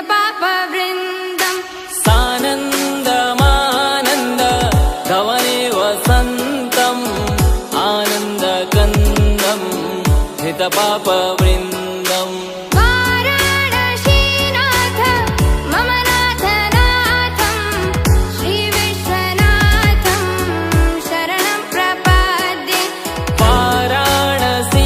पवृन्दं सानन्दमानन्द धवने वसन्तम् आनन्दकन्दम् हृतपापवृन्दं पाराणश्रीनाथं मम नाथनाथं श्रीविश्वनाथं शरणं प्रपाद्य। पारायणसीनाथम्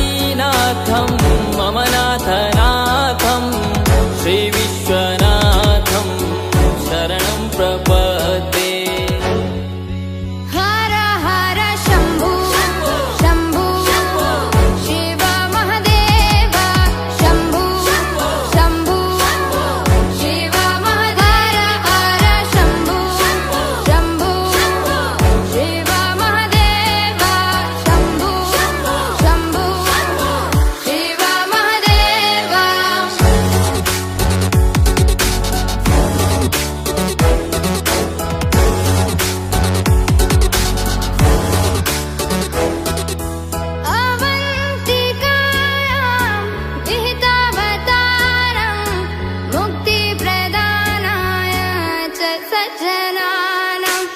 सज्जनानाम्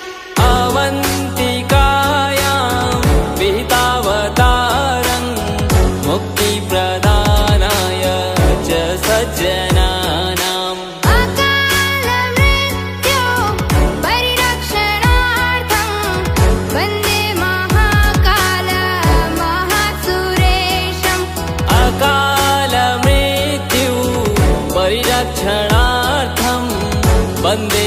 अवन्तिकायां विहितावतारं मुक्तिप्रदानाय च सज्जनानाम्। परिरक्षणार्थं वन्दे महाकाल महासुरेशम्। अकाल परिरक्षणार्थं वन्दे